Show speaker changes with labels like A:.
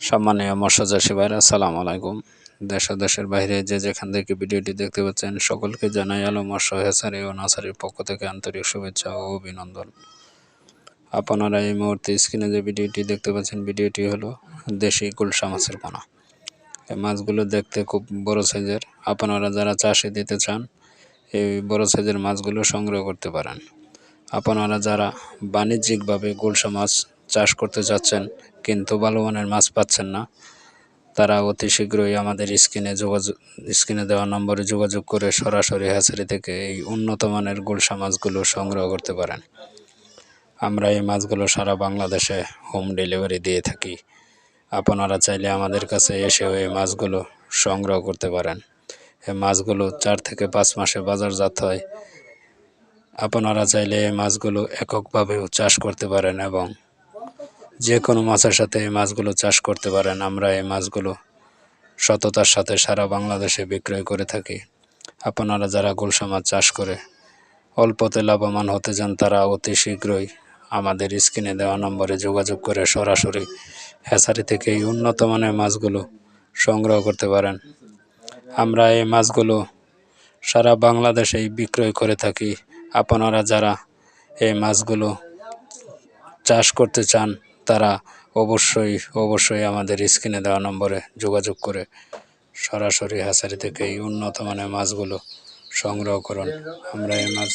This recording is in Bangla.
A: সম্মানীয় মৎস্যচাষী ভাইরা আসসালামু আলাইকুম। দেশ দেশের বাইরে যে যেখান থেকে ভিডিওটি দেখতে পাচ্ছেন, সকলকে জানাই আলো মৎস্য হেসারি ও নাসারির পক্ষ থেকে আন্তরিক শুভেচ্ছা ও অভিনন্দন। আপনারা এই মুহূর্তে স্ক্রিনে যে ভিডিওটি দেখতে পাচ্ছেন, ভিডিওটি হলো দেশি গুলশা মাছের পোনা। এই মাছগুলো দেখতে খুব বড় সাইজের। আপনারা যারা চাষে দিতে চান, এই বড় সাইজের মাছগুলো সংগ্রহ করতে পারেন। আপনারা যারা বাণিজ্যিকভাবে গুলশা মাছ চাষ করতে চাচ্ছেন কিন্তু ভালো মানের মাছ পাচ্ছেন না। তারা অতি শীঘ্রই আমাদের স্ক্রিনে যোগাযোগ স্ক্রিনে দেওয়া নম্বরে যোগাযোগ করে সরাসরি হ্যাচারি থেকে এই উন্নত মানের গুলশা মাছগুলো সংগ্রহ করতে পারেন। আমরা এই মাছগুলো সারা বাংলাদেশে হোম ডেলিভারি দিয়ে থাকি। আপনারা চাইলে আমাদের কাছে এসেও এই মাছগুলো সংগ্রহ করতে পারেন। এই মাছগুলো চার থেকে পাঁচ মাসে বাজারজাত হয়। আপনারা চাইলে এই মাছগুলো এককভাবেও চাষ করতে পারেন এবং যে কোনো মাছের সাথে এই মাছগুলো চাষ করতে পারেন। আমরা এই মাছগুলো সততার সাথে সারা বাংলাদেশে বিক্রয় করে থাকি। আপনারা যারা গুলশা মাছ চাষ করে অল্পতে লাভবান হতে চান, তারা অতি শীঘ্রই আমাদের স্ক্রিনে দেওয়া নম্বরে যোগাযোগ করে সরাসরি হ্যাচারি থেকে এই উন্নত মানের মাছগুলো সংগ্রহ করতে পারেন। আমরা এই মাছগুলো সারা বাংলাদেশেই বিক্রয় করে থাকি। আপনারা যারা এই মাছগুলো চাষ করতে চান তারা অবশ্যই অবশ্যই আমাদের স্ক্রিনে দেওয়া নম্বরে যোগাযোগ করে সরাসরি হ্যাচারি থেকে এই উন্নত মানের মাছগুলো সংগ্রহ করুন। আমরা এই মাছ